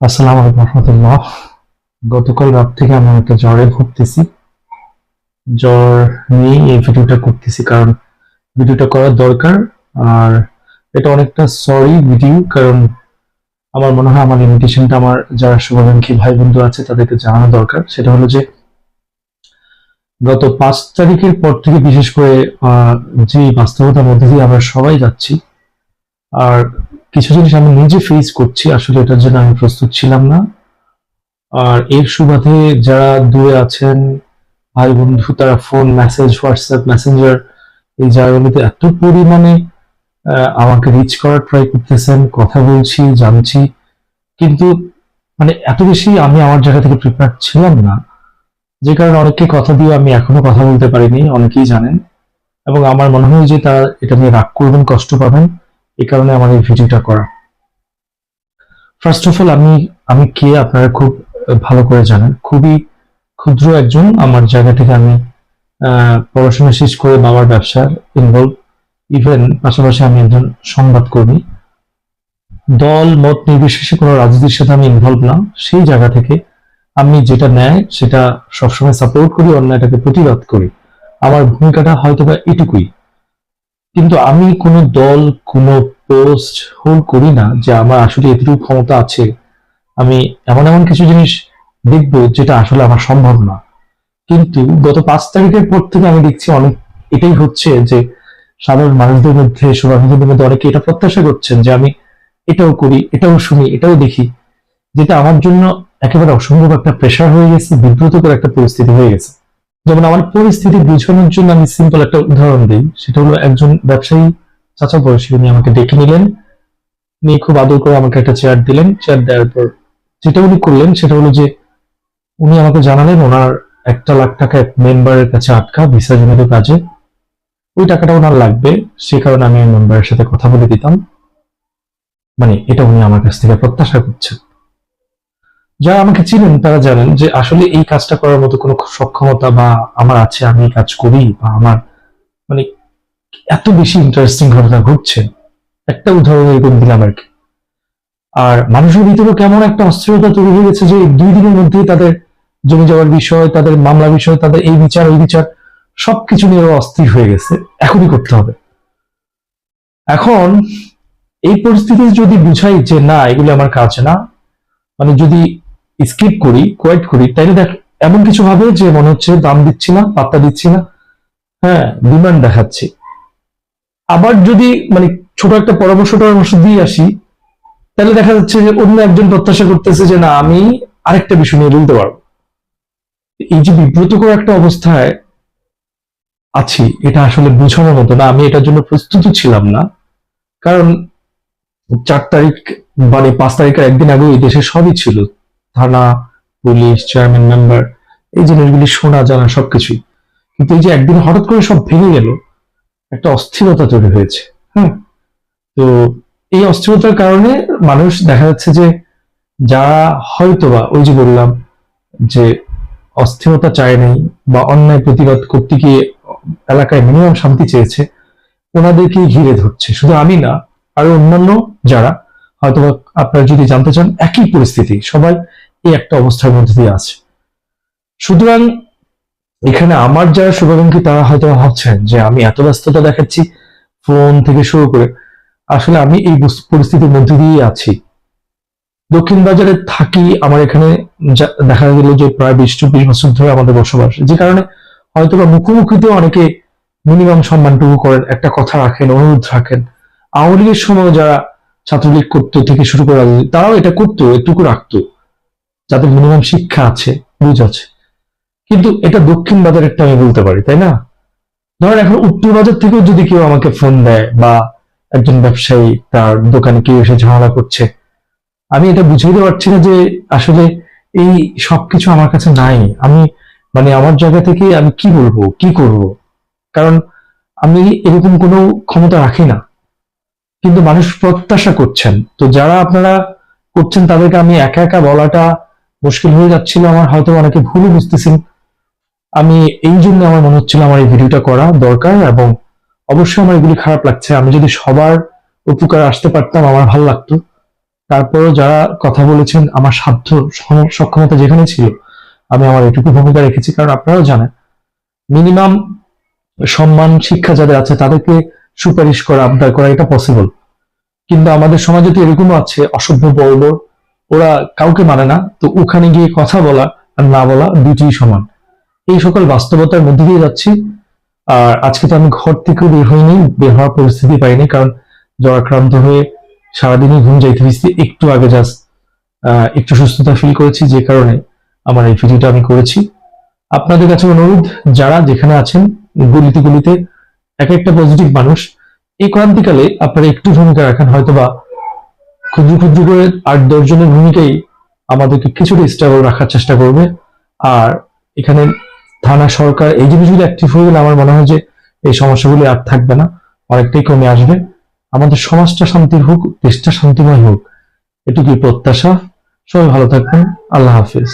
আসসালামু আলাইকুম রহমতুল্লাহ। গতকাল রাত থেকে আমি একটা জ্বরে ভুগতেছি। জ্বর নিয়ে এই ভিডিওটা করতেছি কারণ ভিডিওটা করার দরকার। আর এটা অনেকটা সরি ভিডিও কারণ আমার মনে হয় আমার লিমিটেশনটা আমার যারা শুভাকাঙ্ক্ষী ভাই বন্ধু আছে, তাদেরকে জানানো দরকার। সেটা হলো যে, গত পাঁচ তারিখের পর থেকে বিশেষ করে যে বাস্তবতার মধ্যে দিয়ে আমরা সবাই যাচ্ছি, আর কিছু জিনিস আমি নিজে ফেস করছি, আসলে এটার জন্য আমি প্রস্তুত ছিলাম না। আর এর সুবাদে যারা দূরে আছেন, ভাই বন্ধু, তারা ফোন মেসেজ হোয়াটসঅ্যাপ মেসেঞ্জার এই জায়গাগুলিতে এত পরিমাণে আমাকে রিচ করার ট্রাই করতেছেন, কথা বলছি, জানছি। কিন্তু মানে এত বেশি আমি আমার জায়গা থেকে প্রিপেয়ার ছিলাম না। যে কারণে অনেককে কথা দিয়ে আমি এখনও কথা বলতে পারিনি, অনেকেই জানেন। এবং আমার মনে হয় যে তারা এটা নিয়ে রাগ করবেন, কষ্ট পাবেন। এই কারণে আমার এই ভিডিওটা করা। ফার্স্ট অফ অল আমি আমি কে আপনারা খুব ভালো করে জানেন। খুবই ক্ষুদ্র একজন। আমার জায়গা থেকে আমি পড়াশোনা শেষ করে বাবার ব্যবসার ইনভলভ ইভেন পাশাপাশি আমি একজন সংবাদকর্মী। দল, মত নির্বিশেষে কোনো রাজনীতির সাথে আমি ইনভলভ না। সেই জায়গা থেকে আমি যেটা নেয় সেটা সবসময় সাপোর্ট করি, অন্যায়টাকে প্রতিবাদ করি। আমার ভূমিকাটা হয়তো বা এটুকুই। কিন্তু আমি কোনো দল, কোনো পোস্ট হোল্ড করি না যে আমার আসলে এতটুকু ক্ষমতা আছে। আমি এমন এমন কিছু জিনিস দেখব যেটা আসলে আমার সম্ভব না। কিন্তু গত পাঁচ তারিখের পর থেকে আমি দেখছি অনেক, এটাই হচ্ছে যে সাধারণ মানুষদের মধ্যে শুভাকাঙ্ক্ষীদের মধ্যে অনেকে এটা প্রত্যাশা করছেন যে আমি এটাও করি, এটাও শুনি, এটাও দেখি, যেটা আমার জন্য একেবারে অসম্ভব একটা প্রেশার হয়ে গেছে, বিব্রতকর একটা পরিস্থিতি হয়ে গেছে। যেমন আমার পরিস্থিতি বোঝানোর জন্য আমি সিম্পল একটা উদাহরণ দিই। সেটা হলো একজন ব্যবসায়ী চাচা বয়সী, উনি আমাকে ডেকে নিলেন। উনি খুব আদর করে আমাকে একটা চেয়ার দিলেন। চেয়ার দেওয়ার পর যেটা উনি করলেন সেটা হলো যে, উনি আমাকে জানালেন ওনার একটা লাখ টাকা এক মেম্বারের কাছে আটকা ভিসা কাজে। ওই টাকাটা ওনার লাগবে। সে কারণে আমি ওই মেম্বারের সাথে কথা বলে দিতাম। মানে এটা উনি আমার কাছ থেকে প্রত্যাশা করছেন। যারা আমাকে চিনেন, তারা জানেন যে আসলে এই কাজটা করার মতো কোনো সক্ষমতা বা আমার আছে, আমি কাজ করি বা আমার মানে এত বেশি ইন্টারেস্টিং ঘটনা ঘটছে। একটা উদাহরণ এরকম দিলাম আর কি। আর মানুষের ভিতরে কেমন একটা অস্থিরতা তৈরি হয়ে গেছে যে দুই দিনের মধ্যেই তাদের জমি যাওয়ার বিষয়, তাদের মামলা বিষয়, তাদের এই বিচার, ওই বিচার, সবকিছু নিয়ে অস্থির হয়ে গেছে। এখনই করতে হবে। এখন এই পরিস্থিতি যদি বুঝাই যে না, এগুলো আমার কাজ না মানে যদি স্কিপ করি কোয়েট করি, তাইলে দেখ, এমন কিছু ভাবে যে মনে হচ্ছে দাম দিচ্ছি না, পাত্তা দিচ্ছি না হ্যাঁ ডিমান্ড দেখাচ্ছি। আবার যদি মানে ছোট একটা পরামর্শ টরামর্শ দিয়ে আসি, তাহলে দেখা যাচ্ছে যে অন্য একজন প্রত্যাশা করতেছে যে না, আমি আরেকটা বিষয় নিয়ে বলতে পারব। এই যে বিব্রতকর একটা অবস্থায় আছি, এটা আসলে বোঝানোর মতো না, আমি এটার জন্য প্রস্তুত ছিলাম না। কারণ চার তারিখ মানে পাঁচ তারিখের একদিন আগে এই দেশে সবই ছিল। থানা, পুলিশ চেয়ারম্যান মেম্বার এই জিনিসগুলি শোনা জানা সবকিছুই। কিন্তু এই যে একদিন হঠাৎ করে সব ভেঙে গেল, একটা অস্থিরতা তৈরি হয়েছে হ্যাঁ তো এই অস্থিরতার কারণে মানুষ দেখা যাচ্ছে যে যারা হয়তোবা ওই যে বললাম যে অস্থিরতা চায় নাই বা অন্যায় প্রতিবাদ করতে গিয়ে এলাকায় মিনিমাম শান্তি চেয়েছে, ওনাদেরকেই ঘিরে ধরছে। শুধু আমি না, আরও অন্যান্য যারা হয়তো আপনারা যদি জানতে চান, একই পরিস্থিতি। সবাই এই একটা অবস্থার মধ্যে দিয়ে আছে। সুতরাং এখানে আমার যারা শুভাকাঙ্ক্ষী, তারা হয়তো ভাবছেন যে আমি এত ব্যস্ততা দেখাচ্ছি ফোন থেকে শুরু করে। আসলে আমি এই পরিস্থিতির মধ্যে দিয়ে আছি। দক্ষিণ বাজারে থাকি, আমার এখানে দেখা গেল যে প্রায় বিশ, চব্বিশ বছর ধরে আমাদের বসবাস। যে কারণে হয়তো বা মুখোমুখিতেও অনেকে মিনিমাম সম্মানটুকু করেন, একটা কথা রাখেন, অনুরোধ রাখেন। আওয়ামী লীগের সময় যারা ছাত্রলীগ করতো, থেকে শুরু করে তারাও এটা করতো, এটুকু রাখতো। যাদের মিনিমাম শিক্ষা আছে, বুঝ আছে। কিন্তু এটা দক্ষিণ বাজারেরটা আমি বলতে পারি, তাই না? ধরেন এখন উত্তর বাজার থেকেও যদি কেউ আমাকে ফোন দেয় বা একজন ব্যবসায়ী তার দোকানে কেউ এসে ঝামেলা করছে, আমি এটা বুঝাইতে পারছি না যে আসলে এই সবকিছু আমার কাছে নাই। আমি মানে আমার জায়গা থেকে আমি কি বলব, কি করব? কারণ আমি এরকম কোনো ক্ষমতা রাখি না। কিন্তু মানুষ প্রত্যাশা করছেন। তো যারা আপনারা করছেন তাদেরকে আমি একা একা বলাটা মুশকিল হয়ে যাচ্ছিল আমার, হয়তো অনেকে ভুল বুঝতেছেন। আমি এই জন্য আমার মনে হচ্ছিল আমার এই ভিডিওটা করা দরকার এবং অবশ্যই আমার এগুলি খারাপ লাগছে। আমি যদি সবার উপকার আসতে পারতাম, আমার ভালো লাগতো। তারপরও যারা কথা বলেছেন, আমার সাধ্য সক্ষমতা যেখানে ছিল, আমি আমার এটুকু ভূমিকা রেখেছি, কারণ আপনারাও জানেন, মিনিমাম সম্মান, শিক্ষা যাদের আছে, তাদেরকে সুপারিশ করা, আবদার করা, এটা পসিবল কিন্তু আমাদের সমাজে তো এরকমও আছে, অসভ্য বর্ব ওরা কাউকে মানে না, তো ওখানে গিয়ে কথা বলা আর না বলা দুটি সমান। এই সকল বাস্তবতার মধ্যে দিয়ে যাচ্ছি। আর আজকে তো আমি ঘর থেকে বের হইনি, বের হওয়ার পরিস্থিতি পাইনি, কারণ জ্বরাক্রান্ত হয়ে সারাদিনই ঘুম যাইতে দিচ্ছি একটু আগে জাস্ট একটু সুস্থতা ফিল করেছি, যে কারণে আমার এই ভিডিওটা আমি করেছি। আপনাদের কাছে অনুরোধ, যারা যেখানে আছেন গলিতে গলিতে এক একটা পজিটিভ মানুষ, এই ক্রান্তিকালে আপনারা একটু ভূমিকা রাখেন, হয়তোবা ক্ষুদ্র ক্ষুদ্র করে আট দশ জনের ভূমিকাই আমাদেরকে কিছুটা স্টেবল রাখার চেষ্টা করবে। আর এখানে থানা সরকার, এই জিনিসগুলো অ্যাক্টিভ হয়ে গেলে আমার মনে হয় যে এই সমস্যাগুলি আর থাকবে না, অনেকটাই কমে আসবে। আমাদের সমাজটা শান্তির হোক, দেশটা শান্তিময় হোক, এটুকুই প্রত্যাশা। সবাই ভালো থাকবেন। আল্লাহ হাফিজ।